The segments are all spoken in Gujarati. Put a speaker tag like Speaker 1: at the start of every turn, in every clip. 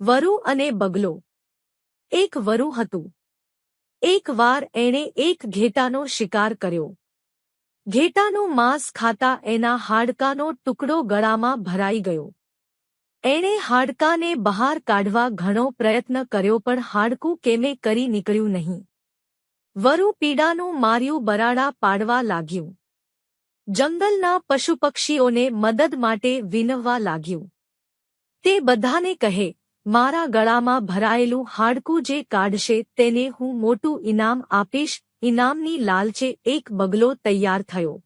Speaker 1: વરુ અને બગલો. એક વરુ હતું. એકવાર એણે એક ઘેટાનો શિકાર કર્યો. ઘેટાનું માંસ ખાતા એના હાડકાનો ટુકડો ગળામાં ભરાઈ ગયો. એણે હાડકાને બહાર કાઢવા ઘણો પ્રયત્ન કર્યો પણ હાડકું કેમે કરી નીકળ્યું નહીં. વરુ પીડાનું માર્યું બરાડા પાડવા લાગ્યું. જંગલના પશુ પક્ષીઓને મદદ માટે વિનવવા લાગ્યું. તે બધાને કહે મારા ગળામાં ભરાયેલું હાડકું જે કાઢશે તેને હું મોટું ઇનામ આપીશ, ઇનામની લાલચે એક બગલો તૈયાર થયો.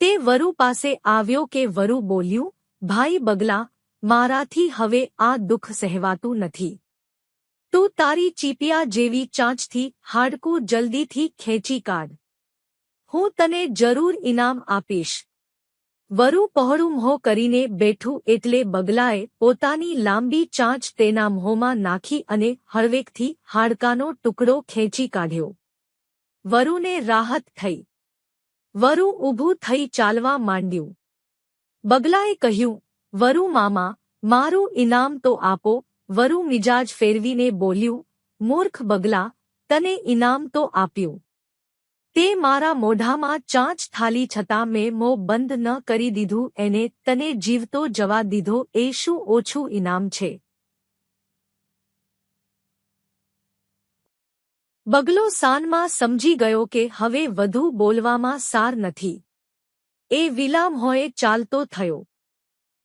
Speaker 1: તે વરુ પાસે આવ્યો કે વરુ બોલ્યું, ભાઈ બગલા, મારાથી હવે આ દુઃખ સહેવાતું નથી. તું તારી ચીપિયા જેવી ચાંચથી હાડકું જલ્દીથી ખેંચી કાઢ. હું તને જરૂર ઇનામ આપીશ. વરુ પહોળું મોં કરીને બેઠું એટલે બગલાએ પોતાની લાંબી ચાંચ તેના મોંમાં નાખી અને હળવેકથી હાડકાનો ટુકડો ખેંચી કાઢ્યો. વરુને રાહત થઈ. વરુ ઊભું થઈ ચાલવા માંડ્યું. બગલાએ કહ્યું, વરુ મામા, મારું ઇનામ તો આપો. વરુ મિજાજ ફેરવીને બોલ્યું, મૂર્ખ બગલા, તને ઇનામ તો આપ્યું. તે મારા મોઢામાં ચાંચ થાલી છતાં મેં મો બંધ ન કરી દીધું, એને તને જીવતો જવા દીધો, એ શું ઓછું ઇનામ છે? બગલો સાનમાં સમજી ગયો કે હવે વધુ બોલવામાં સાર નથી. એ વિલામ હોય ચાલતો થયો.